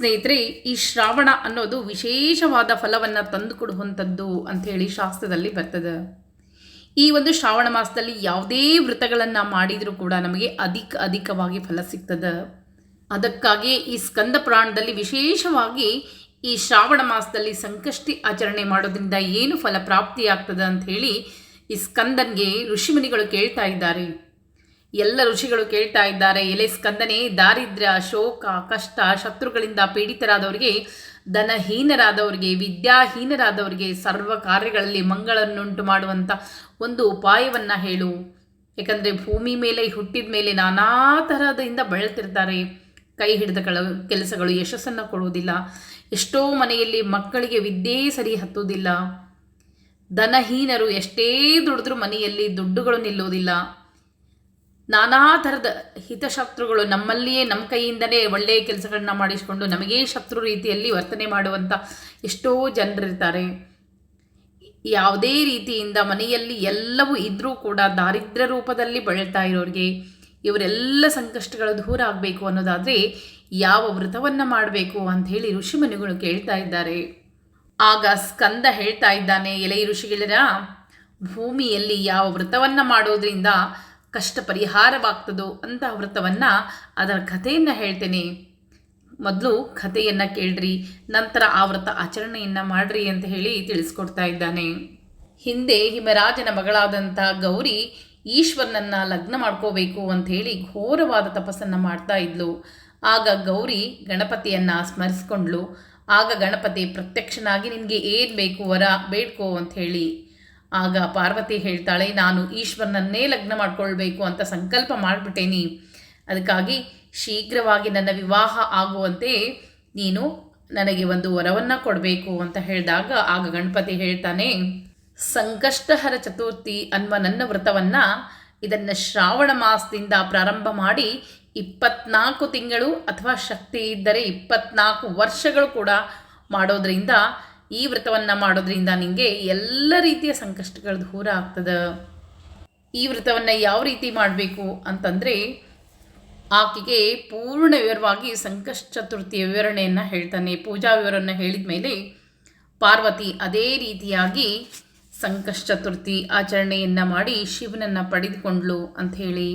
ಸ್ನೇಹಿತರೆ, ಈ ಶ್ರಾವಣ ಅನ್ನೋದು ವಿಶೇಷವಾದ ಫಲವನ್ನು ತಂದುಕೊಡುವಂಥದ್ದು ಅಂಥೇಳಿ ಶಾಸ್ತ್ರದಲ್ಲಿ ಬರ್ತದೆ. ಈ ಒಂದು ಶ್ರಾವಣ ಮಾಸದಲ್ಲಿ ಯಾವುದೇ ವ್ರತಗಳನ್ನು ಮಾಡಿದರೂ ಕೂಡ ನಮಗೆ ಅಧಿಕ ಅಧಿಕವಾಗಿ ಫಲ ಸಿಗ್ತದೆ. ಅದಕ್ಕಾಗಿ ಈ ಸ್ಕಂದ ಪುರಾಣದಲ್ಲಿ ವಿಶೇಷವಾಗಿ ಈ ಶ್ರಾವಣ ಮಾಸದಲ್ಲಿ ಸಂಕಷ್ಟಿ ಆಚರಣೆ ಮಾಡೋದ್ರಿಂದ ಏನು ಫಲ ಪ್ರಾಪ್ತಿಯಾಗ್ತದೆ ಹೇಳಿ ಈ ಸ್ಕಂದನ್ಗೆ ಋಷಿಮುನಿಗಳು ಕೇಳ್ತಾ ಇದ್ದಾರೆ. ಎಲ್ಲ ಋಷಿಗಳು ಕೇಳ್ತಾ ಇದ್ದಾರೆ, ಎಲೆ ಸ್ಕಂದನೆ, ದಾರಿದ್ರ್ಯ, ಶೋಕ, ಕಷ್ಟ, ಶತ್ರುಗಳಿಂದ ಪೀಡಿತರಾದವರಿಗೆ, ಧನಹೀನರಾದವರಿಗೆ, ವಿದ್ಯಾಹೀನರಾದವರಿಗೆ ಸರ್ವ ಕಾರ್ಯಗಳಲ್ಲಿ ಮಂಗಳನ್ನುಂಟು ಮಾಡುವಂಥ ಒಂದು ಉಪಾಯವನ್ನು ಹೇಳು. ಯಾಕಂದರೆ ಭೂಮಿ ಮೇಲೆ, ಹುಟ್ಟಿದ ಮೇಲೆ ನಾನಾ ತರಹದಿಂದ ಬಳಲ್ತಿರ್ತಾರೆ. ಕೈ ಹಿಡಿದ ಕೆಲಸಗಳು ಯಶಸ್ಸನ್ನು ಕೊಡುವುದಿಲ್ಲ. ಎಷ್ಟೋ ಮನೆಯಲ್ಲಿ ಮಕ್ಕಳಿಗೆ ವಿದ್ಯೆ ಸರಿ ಹತ್ತುವುದಿಲ್ಲ. ಧನಹೀನರು ಎಷ್ಟೇ ದುಡಿದ್ರೂ ಮನೆಯಲ್ಲಿ ದುಡ್ಡುಗಳು ನಿಲ್ಲುವುದಿಲ್ಲ. ನಾನಾ ಥರದ ಹಿತಶತ್ರುಗಳು ನಮ್ಮಲ್ಲಿಯೇ, ನಮ್ಮ ಕೈಯಿಂದಲೇ ಒಳ್ಳೆಯ ಕೆಲಸಗಳನ್ನ ಮಾಡಿಸಿಕೊಂಡು ನಮಗೇ ಶತ್ರು ರೀತಿಯಲ್ಲಿ ವರ್ತನೆ ಮಾಡುವಂಥ ಎಷ್ಟೋ ಜನರಿರ್ತಾರೆ. ಯಾವುದೇ ರೀತಿಯಿಂದ ಮನೆಯಲ್ಲಿ ಎಲ್ಲವೂ ಇದ್ದರೂ ಕೂಡ ದಾರಿದ್ರ್ಯ ರೂಪದಲ್ಲಿ ಬಳಲ್ತಾ ಇರೋರಿಗೆ ಇವರೆಲ್ಲ ಸಂಕಷ್ಟಗಳು ದೂರ ಆಗಬೇಕು ಅನ್ನೋದಾದರೆ ಯಾವ ವ್ರತವನ್ನು ಮಾಡಬೇಕು ಅಂಥೇಳಿ ಋಷಿಮುನಿಗಳು ಕೇಳ್ತಾ ಇದ್ದಾರೆ. ಆಗ ಸ್ಕಂದ ಹೇಳ್ತಾ ಇದ್ದಾನೆ, ಎಲೆ ಋಷಿಗಳರ ಭೂಮಿಯಲ್ಲಿ ಯಾವ ವ್ರತವನ್ನು ಮಾಡೋದ್ರಿಂದ ಕಷ್ಟ ಪರಿಹಾರವಾಗ್ತದೋ ಅಂತ ವ್ರತವನ್ನು ಅದರ ಕಥೆಯನ್ನು ಹೇಳ್ತೇನೆ. ಮೊದಲು ಕಥೆಯನ್ನು ಕೇಳ್ರಿ, ನಂತರ ಆ ವ್ರತ ಆಚರಣೆಯನ್ನು ಮಾಡ್ರಿ ಅಂತ ಹೇಳಿ ತಿಳಿಸ್ಕೊಡ್ತಾ ಇದ್ದಾನೆ. ಹಿಂದೆ ಹಿಮರಾಜನ ಮಗಳಾದಂಥ ಗೌರಿ ಈಶ್ವರನನ್ನು ಲಗ್ನ ಮಾಡ್ಕೋಬೇಕು ಅಂತ ಹೇಳಿ ಘೋರವಾದ ತಪಸ್ಸನ್ನು ಮಾಡ್ತಾ ಇದ್ಲು. ಆಗ ಗೌರಿ ಗಣಪತಿಯನ್ನು ಸ್ಮರಿಸ್ಕೊಂಡ್ಳು. ಆಗ ಗಣಪತಿ ಪ್ರತ್ಯಕ್ಷನಾಗಿ, ನಿನಗೆ ಏನು ಬೇಕು ವರ, ಬೇಡ್ಕೋ ಅಂಥೇಳಿ ಆಗ ಪಾರ್ವತಿ ಹೇಳ್ತಾಳೆ, ನಾನು ಈಶ್ವರನನ್ನೇ ಲಗ್ನ ಮಾಡ್ಕೊಳ್ಬೇಕು ಅಂತ ಸಂಕಲ್ಪ ಮಾಡಿಬಿಟ್ಟೇನಿ. ಅದಕ್ಕಾಗಿ ಶೀಘ್ರವಾಗಿ ನನ್ನ ವಿವಾಹ ಆಗುವಂತೆ ನೀನು ನನಗೆ ಒಂದು ವರವನ್ನು ಕೊಡಬೇಕು, ಅಂತ ಹೇಳಿದಾಗ ಆಗ ಗಣಪತಿ ಹೇಳ್ತಾನೆ, ಸಂಕಷ್ಟಹರ ಚತುರ್ಥಿ ಅನ್ನುವ ನನ್ನ ವ್ರತವನ್ನು ಇದನ್ನು ಶ್ರಾವಣ ಮಾಸದಿಂದ ಪ್ರಾರಂಭ ಮಾಡಿ ಇಪ್ಪತ್ನಾಲ್ಕು ತಿಂಗಳು ಅಥವಾ ಶಕ್ತಿ ಇದ್ದರೆ ಇಪ್ಪತ್ನಾಲ್ಕು ವರ್ಷಗಳು ಕೂಡ ಮಾಡೋದ್ರಿಂದ ಈ ವ್ರತವನ್ನು ಮಾಡೋದ್ರಿಂದ ನಿಮಗೆ ಎಲ್ಲ ರೀತಿಯ ಸಂಕಷ್ಟಗಳು ದೂರ ಆಗ್ತದೆ. ಈ ವ್ರತವನ್ನು ಯಾವ ರೀತಿ ಮಾಡಬೇಕು ಅಂತಂದರೆ ಆಕೆಗೆ ಪೂರ್ಣ ವಿವರವಾಗಿ ಸಂಕಷ್ಟ ಚತುರ್ಥಿಯ ವಿವರಣೆಯನ್ನು ಹೇಳ್ತಾನೆ. ಪೂಜಾ ವಿವರವನ್ನು ಹೇಳಿದ ಮೇಲೆ ಪಾರ್ವತಿ ಅದೇ ರೀತಿಯಾಗಿ ಸಂಕಷ್ಟ ಚತುರ್ಥಿ ಆಚರಣೆಯನ್ನು ಮಾಡಿ ಶಿವನನ್ನು ಪಡೆದುಕೊಂಡ್ಲು ಅಂಥೇಳಿ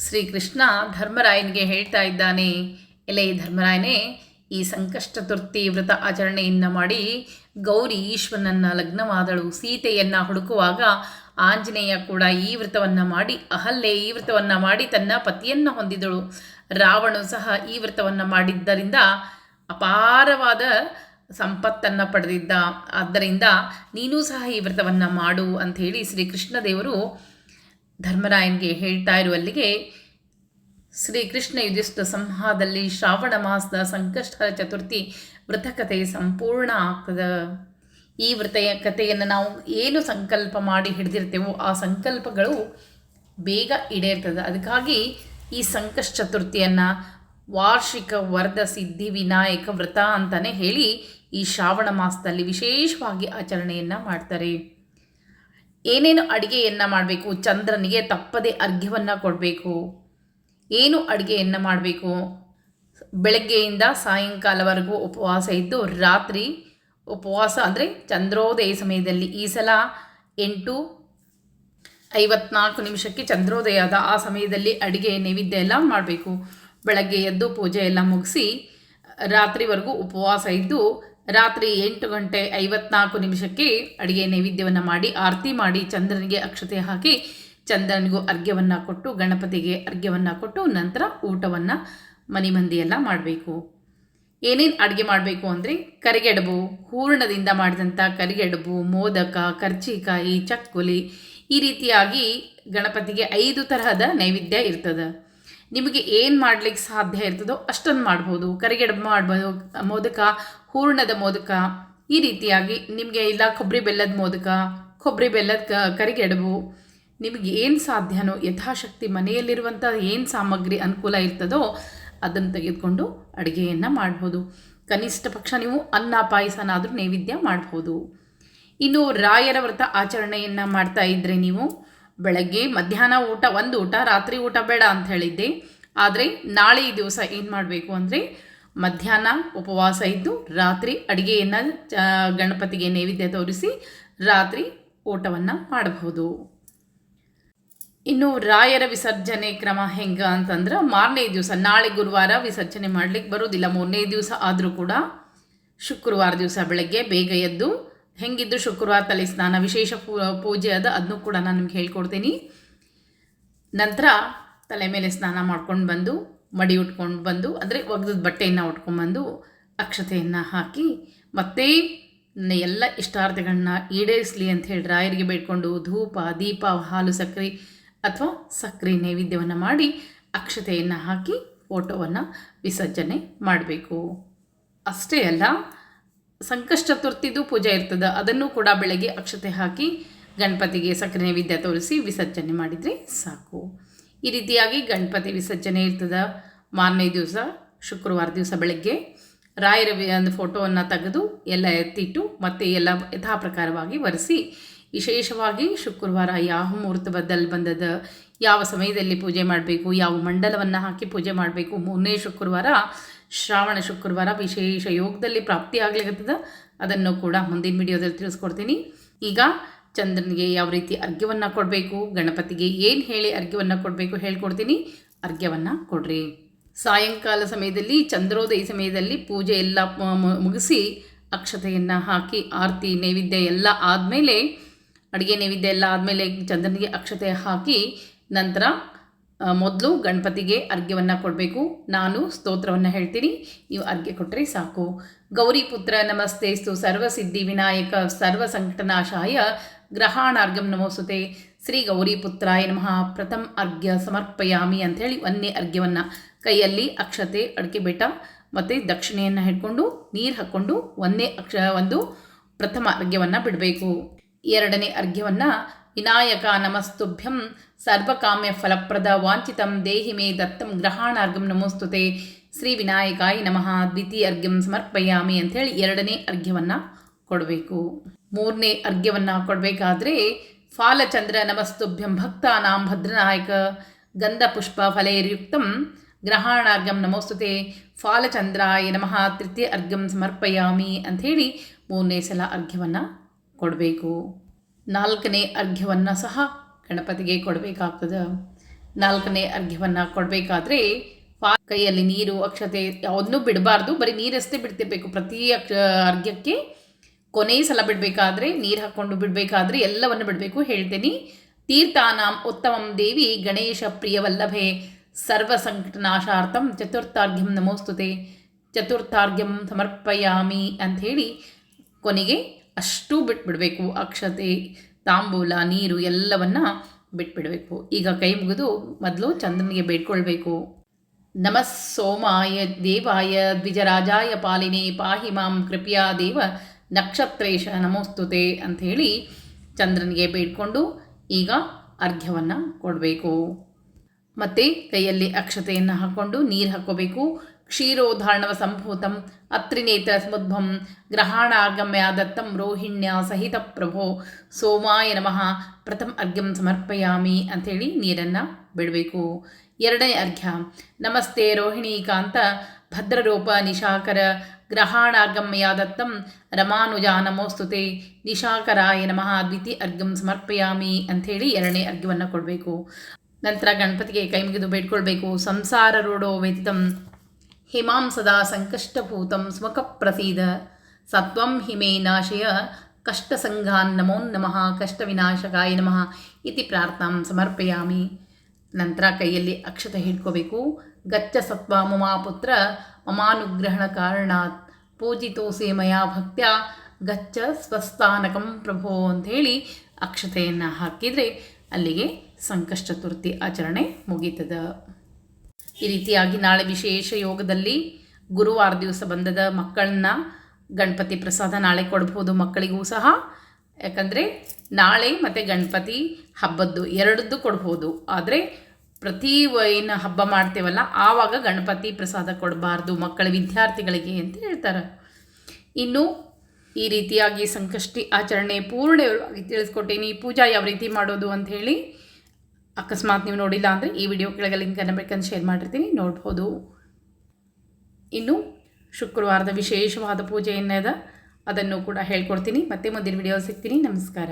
ಶ್ರೀಕೃಷ್ಣ ಧರ್ಮರಾಯನಿಗೆ ಹೇಳ್ತಾ ಇದ್ದಾನೆ. ಎಲೆ ಧರ್ಮರಾಯನೇ ಈ ಸಂಕಷ್ಟ ತುರ್ತಿ ವ್ರತ ಆಚರಣೆಯನ್ನು ಮಾಡಿ ಗೌರಿ ಈಶ್ವರನನ್ನು ಲಗ್ನವಾದಳು. ಸೀತೆಯನ್ನು ಹುಡುಕುವಾಗ ಆಂಜನೇಯ ಕೂಡ ಈ ವ್ರತವನ್ನು ಮಾಡಿ ಅಹಲ್ಲೆ ಈ ವ್ರತವನ್ನು ಮಾಡಿ ತನ್ನ ಪತಿಯನ್ನು ಹೊಂದಿದಳು. ರಾವಣು ಸಹ ಈ ವ್ರತವನ್ನು ಮಾಡಿದ್ದರಿಂದ ಅಪಾರವಾದ ಸಂಪತ್ತನ್ನು ಪಡೆದಿದ್ದ. ಆದ್ದರಿಂದ ನೀನೂ ಸಹ ಈ ವ್ರತವನ್ನು ಮಾಡು ಅಂಥೇಳಿ ಶ್ರೀಕೃಷ್ಣ ದೇವರು ಧರ್ಮರಾಯನಿಗೆ ಹೇಳ್ತಾ ಇರುವಲ್ಲಿಗೆ ಶ್ರೀಕೃಷ್ಣ ಯುಧಿಷ್ಠ ಸಂಹಾದಲ್ಲಿ ಶ್ರಾವಣ ಮಾಸದ ಸಂಕಷ್ಟ ಚತುರ್ಥಿ ವ್ರತಕಥೆ ಸಂಪೂರ್ಣ ಆಗ್ತದೆ. ಈ ವ್ರತೆಯ ಕಥೆಯನ್ನು ನಾವು ಏನು ಸಂಕಲ್ಪ ಮಾಡಿ ಹಿಡಿದಿರ್ತೇವೋ ಆ ಸಂಕಲ್ಪಗಳು ಬೇಗ ಈಡೇರ್ತದೆ. ಅದಕ್ಕಾಗಿ ಈ ಸಂಕಷ್ಟ ಚತುರ್ಥಿಯನ್ನು ವಾರ್ಷಿಕ ವರದ ಸಿದ್ಧಿ ವಿನಾಯಕ ವ್ರತ ಅಂತಲೇ ಹೇಳಿ ಈ ಶ್ರಾವಣ ಮಾಸದಲ್ಲಿ ವಿಶೇಷವಾಗಿ ಆಚರಣೆಯನ್ನು ಮಾಡ್ತಾರೆ. ಏನೇನು ಅಡುಗೆಯನ್ನು ಮಾಡಬೇಕು? ಚಂದ್ರನಿಗೆ ತಪ್ಪದೇ ಅರ್ಘ್ಯವನ್ನು ಕೊಡಬೇಕು. ಏನು ಅಡುಗೆಯನ್ನು ಮಾಡಬೇಕು? ಬೆಳಗ್ಗೆಯಿಂದ ಸಾಯಂಕಾಲವರೆಗೂ ಉಪವಾಸ ಇದ್ದು ರಾತ್ರಿ ಉಪವಾಸ ಅಂದರೆ ಚಂದ್ರೋದಯ ಸಮಯದಲ್ಲಿ ಈ ಸಲ ಎಂಟು ಐವತ್ನಾಲ್ಕು ನಿಮಿಷಕ್ಕೆ ಚಂದ್ರೋದಯ ಆದ ಆ ಸಮಯದಲ್ಲಿ ಅಡುಗೆ, ನೈವೇದ್ಯ ಎಲ್ಲ ಮಾಡಬೇಕು. ಬೆಳಗ್ಗೆ ಎದ್ದು ಪೂಜೆ ಎಲ್ಲ ಮುಗಿಸಿ ರಾತ್ರಿವರೆಗೂ ಉಪವಾಸ ಇದ್ದು ರಾತ್ರಿ ಎಂಟು ಗಂಟೆ ಐವತ್ನಾಲ್ಕು ನಿಮಿಷಕ್ಕೆ ಅಡುಗೆ, ನೈವೇದ್ಯವನ್ನು ಮಾಡಿ, ಆರತಿ ಮಾಡಿ ಚಂದ್ರನಿಗೆ ಅಕ್ಷತೆ ಹಾಕಿ ಚಂದ್ರನಿಗೂ ಅರ್ಘ್ಯವನ್ನು ಕೊಟ್ಟು, ಗಣಪತಿಗೆ ಅರ್ಘ್ಯವನ್ನು ಕೊಟ್ಟು, ನಂತರ ಊಟವನ್ನು ಮನೆ ಮಂದಿಯೆಲ್ಲ ಮಾಡಬೇಕು. ಏನೇನು ಅಡುಗೆ ಮಾಡಬೇಕು ಅಂದರೆ, ಕರಿಗೆಡಬು, ಹೂರ್ಣದಿಂದ ಮಾಡಿದಂಥ ಕರಿಗೆಡಬು, ಮೋದಕ, ಕರ್ಚಿಕಾಯಿ, ಚಕ್ಕುಲಿ, ಈ ರೀತಿಯಾಗಿ ಗಣಪತಿಗೆ ಐದು ತರಹದ ನೈವೇದ್ಯ ಇರ್ತದೆ. ನಿಮಗೆ ಏನು ಮಾಡ್ಲಿಕ್ಕೆ ಸಾಧ್ಯ ಇರ್ತದೋ ಅಷ್ಟನ್ನು ಮಾಡ್ಬೋದು. ಕರಿಗೆಡಬು ಮಾಡ್ಬೋದು, ಮೋದಕ, ಹೂರ್ಣದ ಮೋದಕ, ಈ ರೀತಿಯಾಗಿ ನಿಮಗೆ ಇಲ್ಲ ಕೊಬ್ಬರಿ ಬೆಲ್ಲದ ಮೋದಕ ಕೊಬ್ಬರಿ ಬೆಲ್ಲದ ಕರಿಗೆಡಬು ನಿಮಗೆ ಏನು ಸಾಧ್ಯನೋ, ಯಥಾಶಕ್ತಿ ಮನೆಯಲ್ಲಿರುವಂಥ ಏನು ಸಾಮಗ್ರಿ ಅನುಕೂಲ ಇರ್ತದೋ ಅದನ್ನು ತೆಗೆದುಕೊಂಡು ಅಡುಗೆಯನ್ನು ಮಾಡ್ಬೋದು. ಕನಿಷ್ಠ ಪಕ್ಷ ನೀವು ಅನ್ನ, ಪಾಯಸನಾದರೂ ನೈವೇದ್ಯ ಮಾಡ್ಬೋದು. ಇನ್ನು ರಾಯರ ವ್ರತ ಆಚರಣೆಯನ್ನು ಮಾಡ್ತಾ ಇದ್ದರೆ ನೀವು ಬೆಳಗ್ಗೆ ಮಧ್ಯಾಹ್ನ ಊಟ, ಒಂದು ಊಟ, ರಾತ್ರಿ ಊಟ ಬೇಡ ಅಂತ ಹೇಳಿದ್ದೆ. ಆದರೆ ನಾಳೆ ಈ ದಿವಸ ಏನು ಮಾಡಬೇಕು ಅಂದರೆ ಮಧ್ಯಾಹ್ನ ಉಪವಾಸ ಇದ್ದು ರಾತ್ರಿ ಅಡುಗೆಯನ್ನು ಗಣಪತಿಗೆ ನೈವೇದ್ಯ ತೋರಿಸಿ ರಾತ್ರಿ ಊಟವನ್ನು ಮಾಡಬಹುದು ಇನ್ನು ರಾಯರ ವಿಸರ್ಜನೆ ಕ್ರಮ ಹೆಂಗೆ ಅಂತಂದ್ರೆ ಮಾರನೇ ದಿವಸ, ನಾಳೆ ಗುರುವಾರ ವಿಸರ್ಜನೆ ಮಾಡಲಿಕ್ಕೆ ಬರೋದಿಲ್ಲ. ಮೂರನೇ ದಿವಸ ಆದರೂ ಕೂಡ ಶುಕ್ರವಾರ ದಿವಸ ಬೆಳಗ್ಗೆ ಬೇಗ ಎದ್ದು ಹೆಂಗಿದ್ದು ಶುಕ್ರವಾರ ತಲೆ ಸ್ನಾನ, ವಿಶೇಷ ಪೂಜೆ ಅದ ಅದನ್ನು ಕೂಡ ನಾನು ನಿಮ್ಗೆ ಹೇಳ್ಕೊಡ್ತೀನಿ. ನಂತರ ತಲೆ ಮೇಲೆ ಸ್ನಾನ ಮಾಡ್ಕೊಂಡು ಬಂದು, ಮಡಿ ಉಟ್ಕೊಂಡು ಬಂದು, ಅಂದರೆ ಒಗ್ದದ ಬಟ್ಟೆಯನ್ನು ಉಟ್ಕೊಂಡ್ಬಂದು ಅಕ್ಷತೆಯನ್ನು ಹಾಕಿ ಮತ್ತೆ ಎಲ್ಲ ಇಷ್ಟಾರ್ಥಗಳನ್ನ ಈಡೇರಿಸಲಿ ಅಂತ ಹೇಳಿ ರಾಯರಿಗೆ ಬೇಡ್ಕೊಂಡು ಧೂಪ, ದೀಪ, ಹಾಲು ಸಕ್ಕರೆ ಅಥವಾ ಸಕ್ಕರೆ ನೈವೇದ್ಯವನ್ನು ಮಾಡಿ ಅಕ್ಷತೆಯನ್ನು ಹಾಕಿ ಫೋಟೋವನ್ನು ವಿಸರ್ಜನೆ ಮಾಡಬೇಕು. ಅಷ್ಟೇ ಅಲ್ಲ, ಸಂಕಷ್ಟ ಚತುರ್ಥಿದು ಪೂಜೆ ಇರ್ತದೆ, ಅದನ್ನು ಕೂಡ ಬೆಳಗ್ಗೆ ಅಕ್ಷತೆ ಹಾಕಿ ಗಣಪತಿಗೆ ಸಕ್ಕರೆ ನೈವೇದ್ಯ ತೋರಿಸಿ ವಿಸರ್ಜನೆ ಮಾಡಿದರೆ ಸಾಕು. ಈ ರೀತಿಯಾಗಿ ಗಣಪತಿ ವಿಸರ್ಜನೆ ಇರ್ತದೆ. ಮಾರನೇ ದಿವಸ, ಶುಕ್ರವಾರ ದಿವಸ ಬೆಳಗ್ಗೆ ರಾಯರ ಒಂದು ಫೋಟೋವನ್ನು ತೆಗೆದು ಎಲ್ಲ ಎತ್ತಿಟ್ಟು ಮತ್ತು ಎಲ್ಲ ಯಥಾ ಪ್ರಕಾರವಾಗಿ ಒರೆಸಿ ವಿಶೇಷವಾಗಿ ಶುಕ್ರವಾರ ಯಾವ ಮುಹೂರ್ತದಲ್ಲಿ ಬಂದದ, ಯಾವ ಸಮಯದಲ್ಲಿ ಪೂಜೆ ಮಾಡಬೇಕು, ಯಾವ ಮಂಡಲವನ್ನು ಹಾಕಿ ಪೂಜೆ ಮಾಡಬೇಕು ಮೊನ್ನೆ ಶುಕ್ರವಾರ, ಶ್ರಾವಣ ಶುಕ್ರವಾರ ವಿಶೇಷ ಯೋಗದಲ್ಲಿ ಪ್ರಾಪ್ತಿ ಆಗ್ಲಿಕ್ಕತ್ತದ ಅದನ್ನು ಕೂಡ ಮುಂದಿನ ವಿಡಿಯೋದಲ್ಲಿ ತಿಳಿಸ್ಕೊಡ್ತೀನಿ. ಈಗ ಚಂದ್ರನಿಗೆ ಯಾವ ರೀತಿ ಅರ್ಘ್ಯವನ್ನು ಕೊಡಬೇಕು, ಗಣಪತಿಗೆ ಏನು ಹೇಳಿ ಅರ್ಘ್ಯವನ್ನು ಕೊಡಬೇಕು ಹೇಳ್ಕೊಡ್ತೀನಿ. ಅರ್ಘ್ಯವನ್ನು ಕೊಡ್ರಿ. ಸಾಯಂಕಾಲ ಸಮಯದಲ್ಲಿ, ಚಂದ್ರೋದಯ ಸಮಯದಲ್ಲಿ ಪೂಜೆ ಎಲ್ಲ ಮುಗಿಸಿ ಅಕ್ಷತೆಯನ್ನು ಹಾಕಿ, ಆರತಿ, ನೈವೇದ್ಯ ಎಲ್ಲ ಆದಮೇಲೆ ಅಡುಗೆ ನೈವೇದ್ಯ ಎಲ್ಲ ಆದಮೇಲೆ ಚಂದ್ರನಿಗೆ ಅಕ್ಷತೆ ಹಾಕಿ ನಂತರ ಮೊದಲು ಗಣಪತಿಗೆ ಅರ್ಘ್ಯವನ್ನು ಕೊಡಬೇಕು. ನಾನು ಸ್ತೋತ್ರವನ್ನು ಹೇಳ್ತೀನಿ. ನೀವು ಅರ್ಘ್ಯ ಕೊಟ್ಟರೆ ಸಾಕು. ಗೌರಿ ಪುತ್ರ ಸರ್ವ ಸರ್ವಸಿದ್ಧಿ ವಿನಾಯಕ, ಸರ್ವ ಸಂಕಟನಾಶಾಯ. ಗ್ರಹಾಣಾರ್ಘ್ಯಂ ನಮೋಸುತೆ. ಶ್ರೀ ಗೌರಿ ಪುತ್ರಾಯ ನಮಃ. ಪ್ರಥಮ ಅರ್ಘ್ಯ ಸಮರ್ಪಯಾಮಿ ಅಂಥೇಳಿ ಒಂದೇ ಅರ್ಘ್ಯವನ್ನು ಕೈಯಲ್ಲಿ ಅಕ್ಷತೆ ಅಡಿಕೆ ಬೆಟ್ಟ ಮತ್ತು ದಕ್ಷಿಣೆಯನ್ನು ಹಿಡ್ಕೊಂಡು ನೀರು ಹಾಕ್ಕೊಂಡು ಒಂದೇ ಅಕ್ಷ, ಒಂದು ಪ್ರಥಮ ಅರ್ಘ್ಯವನ್ನು ಬಿಡಬೇಕು. ಎರಡನೇ ಅರ್ಘ್ಯವನ್ನು, ವಿನಾಯಕ ನಮಸ್ತುಭ್ಯಂ ಸರ್ವಕಾಮ್ಯ ಫಲಪ್ರದ ವಾಂಚಿತಂ ದೇಹಿ ಮೇ ದತ್ತಂ ಗ್ರಹಾಣಾರ್ಘ್ಯಂ ನಮೋಸ್ತುತೆ. ಶ್ರೀ ವಿನಾಯಕಾಯ ನಮಃ. ದ್ವಿತೀಯ ಅರ್ಘ್ಯಂ ಸಮರ್ಪಯಾಮಿ ಅಂಥೇಳಿ ಎರಡನೇ ಅರ್ಘ್ಯವನ್ನು ಕೊಡಬೇಕು. ಮೂರನೇ ಅರ್ಘ್ಯವನ್ನು ಕೊಡಬೇಕಾದ್ರೆ, ಫಾಲಚಂದ್ರ ನಮಸ್ತುಭ್ಯಂ ಭಕ್ತಾನಾಂ ಭದ್ರನಾಯಕ ಗಂಧ ಪುಷ್ಪ ಫಲೈರ್ಯುಕ್ತಂ ಗ್ರಹಾಣಾರ್ಘ್ಯಂ ನಮೋಸ್ತುತೆ. ಫಾಲಚಂದ್ರಾಯ ನಮಃ. ತೃತೀಯ ಅರ್ಘ್ಯಂ ಸಮರ್ಪಯಾಮಿ ಅಂಥೇಳಿ ಮೂರನೇ ಸಲ ಅರ್ಘ್ಯವನ್ನು ಕೊಡಬೇಕು. ನಾಲ್ಕನೇ ಅರ್ಘ್ಯವನ್ನು ಸಹ ಗಣಪತಿಗೆ ಕೊಡಬೇಕಾಗ್ತದೆ. ನಾಲ್ಕನೇ ಅರ್ಘ್ಯವನ್ನು ಕೊಡಬೇಕಾದ್ರೆ ಪಾ ಕೈಯಲ್ಲಿ ನೀರು, ಅಕ್ಷತೆ ಯಾವುದನ್ನೂ ಬಿಡಬಾರ್ದು. ಬರೀ ನೀರಷ್ಟೇ ಬಿಡ್ತಿರ್ಬೇಕು. ಪ್ರತಿ ಅಕ್ಷ ಅರ್ಘ್ಯಕ್ಕೆ ಕೊನೆಯ ಸಲ ಬಿಡಬೇಕಾದ್ರೆ ನೀರು ಹಾಕ್ಕೊಂಡು ಬಿಡಬೇಕಾದ್ರೆ ಎಲ್ಲವನ್ನು ಬಿಡಬೇಕು. ಹೇಳ್ತೇನೆ, ತೀರ್ಥಾನಾಂ ಉತ್ತಮಂ ದೇವಿ ಗಣೇಶ ಪ್ರಿಯವಲ್ಲಭೆ ಸರ್ವ ಸಂಕಟನಾಶಾರ್ಥಂ ಚತುರ್ಥಾರ್ಘ್ಯಂ ನಮೋಸ್ತುತೆ. ಚತುರ್ಥಾರ್ಘ್ಯಂ ಸಮರ್ಪಯಾಮಿ ಅಂಥೇಳಿ ಕೊನೆಗೆ ಅಷ್ಟು ಬಿಟ್ಬಿಡಬೇಕು. ಅಕ್ಷತೆ, ತಾಂಬೂಲ, ನೀರು ಎಲ್ಲವನ್ನ ಬಿಟ್ಬಿಡಬೇಕು. ಈಗ ಕೈ ಮುಗಿದು ಮೊದಲು ಚಂದ್ರನಿಗೆ ಬೇಡ್ಕೊಳ್ಬೇಕು. ನಮಃ ಸೋಮಾಯ ದೇವಾಯ ದ್ವಿಜರಾಜಾಯ ಪಾಲಿನಿ ಪಾಹಿ ಮಾಂ ಕೃಪಯಾ ದೇವ ನಕ್ಷತ್ರೇಶ ನಮೋಸ್ತುತೆ ಅಂಥೇಳಿ ಚಂದ್ರನಿಗೆ ಬೇಡ್ಕೊಂಡು ಈಗ ಅರ್ಘ್ಯವನ್ನು ಕೊಡಬೇಕು. ಮತ್ತು ಕೈಯಲ್ಲಿ ಅಕ್ಷತೆಯನ್ನು ಹಾಕ್ಕೊಂಡು ನೀರು ಹಾಕ್ಕೋಬೇಕು. ಕ್ಷೀರೋಧಾರಣವ ಸಂಭೂತಂ, ಅತ್ರಿನೇತ್ರ ಸಮುದ್ಭಂ ಗ್ರಹಾಣಾಗಮ್ಯ ದತ್ತಂ, ರೋಹಿಣ್ಯ ಸಹಿತ ಪ್ರಭೋ, ಸೋಮಾಯ ನಮಃ, ಪ್ರಥಮ ಅರ್ಘ್ಯಂ ಸಮರ್ಪಯಾಮಿ ಅಂಥೇಳಿ ನೀರನ್ನು ಬಿಡಬೇಕು. ಎರಡನೇ ಅರ್ಘ್ಯ, ನಮಸ್ತೆ ರೋಹಿಣೀಕಾಂತ ಭದ್ರರೂಪ ನಿಶಾಕರ ಗ್ರಹಾಣಾಗಮ್ಯ ದತ್ತಂ, ರಮಾನುಜ ನಮೋಸ್ತುತೆ, ನಿಶಾಕರಾಯ ನಮಃ, ದ್ವಿತೀಯ ಅರ್ಘ್ಯಂ ಸಮರ್ಪಯಾಮಿ ಅಂಥೇಳಿ ಎರಡನೇ ಅರ್ಘ್ಯವನ್ನು ಕೊಡಬೇಕು. ನಂತರ ಗಣಪತಿಗೆ ಕೈ ಮುಗಿದು ಬೇಡ್ಕೊಳ್ಬೇಕು. ಸಂಸಾರ ರೂಢೋ ವೇದಿತಂ ಹಿಮಾಂ ಸದಾ ಸಂಕಷ್ಟಭೂತಂ ಸ್ಮಕ ಪ್ರಸೀದ ಸತ್ವಂ ಹಿಮೇ ನಾಶಯ ಕಷ್ಟಸಂಘಾನ್ ನಮೋ ನಮಃ ಕಷ್ಟವಿನಾಶಕಾಯ ನಮಃ ಇತಿ ಪ್ರಾರ್ಥಾಂ ಸಮರ್ಪಯಾಮಿ ನಂತರ ಕೈಯಲ್ಲಿ ಅಕ್ಷತೆ ಹಿಡ್ಕೋಬೇಕು. ಗಚ್ಚ ಸತ್ವ ಮಮಾಪುತ್ರ ಮಮಾನುಗ್ರಹಣ ಕಾರಣಾತ್ ಪೂಜಿತೋಸೆ ಮಯಾ ಭಕ್ತ್ಯ ಗಚ್ಚ ಸ್ವಸ್ಥಾನಕಂ ಪ್ರಭೋ ಅಂಥೇಳಿ ಅಕ್ಷತೆಯನ್ನು ಹಾಕಿದರೆ ಅಲ್ಲಿಗೆ ಸಂಕಷ್ಟ ಚತುರ್ಥಿ ಆಚರಣೆ ಮುಗೀತದ. ಈ ರೀತಿಯಾಗಿ ನಾಳೆ ವಿಶೇಷ ಯೋಗದಲ್ಲಿ ಗುರುವಾರ ದಿವಸ ಬಂದದ ಮಕ್ಕಳನ್ನ ಗಣಪತಿ ಪ್ರಸಾದ ನಾಳೆ ಕೊಡ್ಬೋದು ಮಕ್ಕಳಿಗೂ ಸಹ. ಯಾಕಂದರೆ ನಾಳೆ ಮತ್ತು ಗಣಪತಿ ಹಬ್ಬದ್ದು ಎರಡದ್ದು ಕೊಡ್ಬೋದು ಆದರೆ ಪ್ರತಿ ಏನು ಹಬ್ಬ ಮಾಡ್ತೇವಲ್ಲ, ಆವಾಗ ಗಣಪತಿ ಪ್ರಸಾದ ಕೊಡಬಾರ್ದು ಮಕ್ಕಳ ವಿದ್ಯಾರ್ಥಿಗಳಿಗೆ ಅಂತ ಹೇಳ್ತಾರೆ. ಇನ್ನು ಈ ರೀತಿಯಾಗಿ ಸಂಕಷ್ಟಿ ಆಚರಣೆ ಪೂರ್ಣವಾಗಿ ತಿಳಿಸ್ಕೊಟ್ಟೇನಿ. ಪೂಜಾ ಯಾವ ರೀತಿ ಮಾಡೋದು ಅಂತ ಹೇಳಿ ಅಕಸ್ಮಾತ್ ನೀವು ನೋಡಿಲ್ಲ ಅಂದರೆ ಈ ವಿಡಿಯೋ ಕೆಳಗೆ ಲಿಂಕನ್ನು ಬೇಕಂತ ಶೇರ್ ಮಾಡಿರ್ತೀನಿ, ನೋಡ್ಬೋದು. ಇನ್ನು ಶುಕ್ರವಾರದ ವಿಶೇಷವಾದ ಪೂಜೆ ಏನಿದೆ ಅದನ್ನು ಕೂಡ ಹೇಳ್ಕೊಡ್ತೀನಿ. ಮತ್ತೆ ಮುಂದಿನ ವಿಡಿಯೋ ಸಿಗ್ತೀನಿ. ನಮಸ್ಕಾರ.